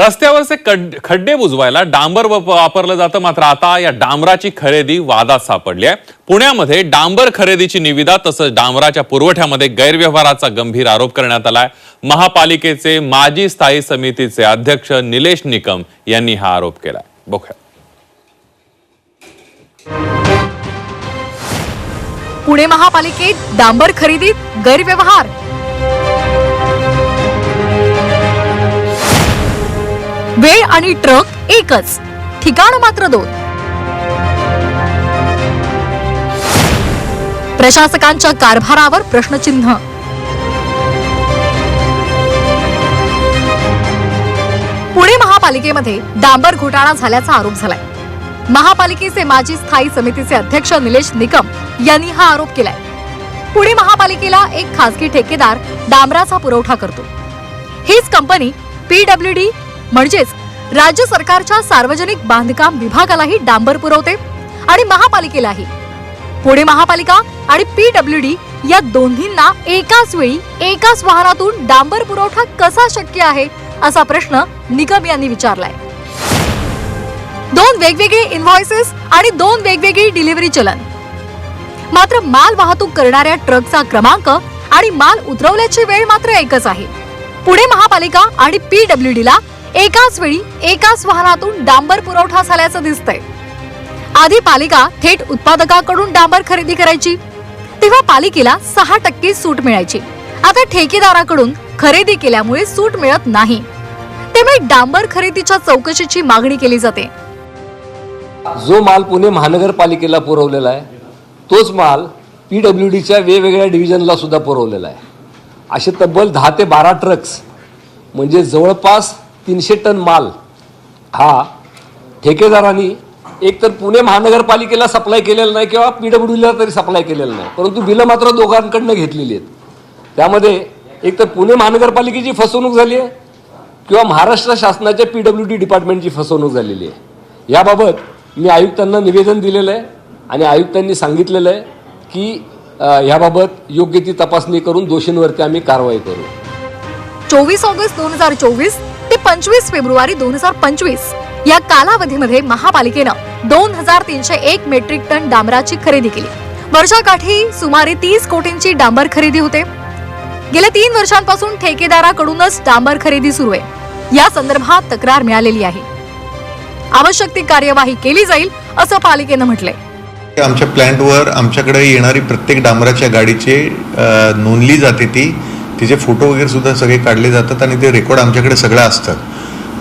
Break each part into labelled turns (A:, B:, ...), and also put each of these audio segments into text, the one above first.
A: रस्त्यावरचे खड्डे बुजवायला डांबर वापरलं जातं. मात्र आता या डांबराची खरेदी वादात सापडली आहे. पुण्यामध्ये डांबर खरेदीची निविदा तसंच डांबराच्या पुरवठ्यामध्ये गैरव्यवहाराचा गंभीर आरोप करण्यात आलाय महापालिकेचे माजी स्थायी समितीचे अध्यक्ष निलेश निकम यांनी हा आरोप केलाय. बघूया.
B: पुणे महापालिकेत डांबर खरेदीत गैरव्यवहार. वेळ आणि ट्रक एकच. ठिकाण मात्र दोन. प्रशासकांच्या कारभारावर प्रश्नचिन्ह. पुणे महापालिकेमध्ये डांबर घोटाळा झाल्याचा आरोप झालाय. महापालिकेचे माजी स्थायी समितीचे अध्यक्ष निलेश निकम यांनी हा आरोप केलाय. पुणे महापालिकेला एक खासगी ठेकेदार डांबराचा पुरवठा करतो. हीच कंपनी पीडब्ल्यूडी म्हणजेच राज्य सरकारच्या सार्वजनिक बांधकाम विभागालाही डांबर पुरवते आणि महापालिकेलाही. पुणे महापालिका आणि पीडब्ल्यूडी या दोन्हींना एकाच वेळी एकाच वाहनातून डांबर पुरवठा कसा शक्य आहे असा प्रश्न निगम यांनी विचारलाय. दोन वेगवेगळे इन्व्हॉइसेस आणि दोन वेगवेगळी डिलिव्हरी चलन. मात्र माल वाहतूक करणाऱ्या ट्रकचा क्रमांक आणि माल उतरवल्याची वेळ मात्र एकच आहे. पुणे महापालिका आणि पीडब्ल्यूडी ला एकाच वेळी एकाच वाहनातून डांबर पुरवठा झाल्याचं दिसतंय. आधी पालिका थेट उत्पादकाकडून डांबर खरेदी करायची. तेव्हा पालिकेला सहा टक्के सूट मिळायची. आता ठेकेदाराकडून खरेदी केल्यामुळे सूट मिळत नाही. त्यामुळे डांबर खरेदीच्या चौकशीची मागणी केली जाते.
C: जो माल पुणे महानगरपालिकेला पुरवलेला आहे तोच माल पी डब्ल्यू डीच्या वेगवेगळ्या डिव्हिजनला सुद्धा पुरवलेला आहे. असे तब्बल दहा ते बारा ट्रक्स म्हणजे जवळपास तीनशे टन माल हा ठेकेदारांनी एक तर पुणे महानगरपालिकेला सप्लाय केलेला नाही किंवा पी डब्ल्यूला तरी सप्लाय केलेला नाही. परंतु बिलं मात्र दोघांकडनं घेतलेली आहेत. त्यामध्ये एक तर पुणे महानगरपालिकेची फसवणूक झाली आहे किंवा महाराष्ट्र शासनाच्या पी डब्ल्यू डी डिपार्टमेंटची फसवणूक झालेली आहे. याबाबत मी आयुक्तांना निवेदन दिलेलं आहे आणि आयुक्तांनी सांगितलेलं आहे की याबाबत योग्य ती तपासणी करून दोषींवरती आम्ही कारवाई करू.
B: चोवीस ऑगस्ट दोन हजार चोवीस पंचवीस फेब्रुवारी दोन हजार पंचवीस. या कालावधीमध्ये महापालिकेनं दोन हजार तीनशे एक मेट्रिक टन डांबराची खरेदी केली. वर्षाकाठी सुमारे तीस कोटींची डांबर खरेदी होते. गेल्या तीन वर्षांपासून ठेकेदाराकडूनच डांबर खरेदी सुरू आहे. या संदर्भात तक्रार मिळालेली आहे. आवश्यक ती कार्यवाही केली जाईल असं पालिकेनं म्हटलंय.
D: आमच्या प्लॅन्टवर आमच्याकडे येणारी प्रत्येक डांबराच्या गाडीचे नोंदली जाते ती. तिचे फोटो वगैरे सुद्धा सगळे काढले जातात आणि ते रेकॉर्ड आमच्याकडे सगळं असतं.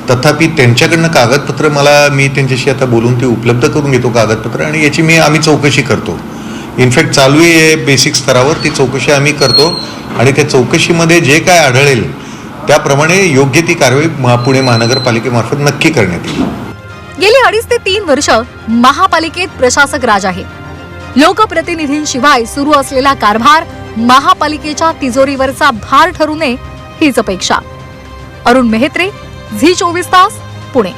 D: तथापि त्यांच्याकडनं कागदपत्र मला मी त्यांच्याशी आता बोलून ते उपलब्ध करून घेतो कागदपत्र आणि याची मी आम्ही चौकशी करतो. इनफॅक्ट चालू आहे बेसिक स्तरावर ती चौकशी आम्ही करतो आणि त्या चौकशीमध्ये जे काय आढळेल त्याप्रमाणे योग्य ती कारवाई महा- पुणे महानगरपालिकेमार्फत नक्की करण्यात येईल.
B: गेली अडीच ते तीन वर्ष महापालिकेत प्रशासक राज आहे. लोकप्रतिनिधींशिवाय सुरू असलेला कारभार महापालिकेच्या तिजोरीवरचा भार ठरू नये हीच अपेक्षा. अरुण मेहत्रे झी चोवीस तास पुणे.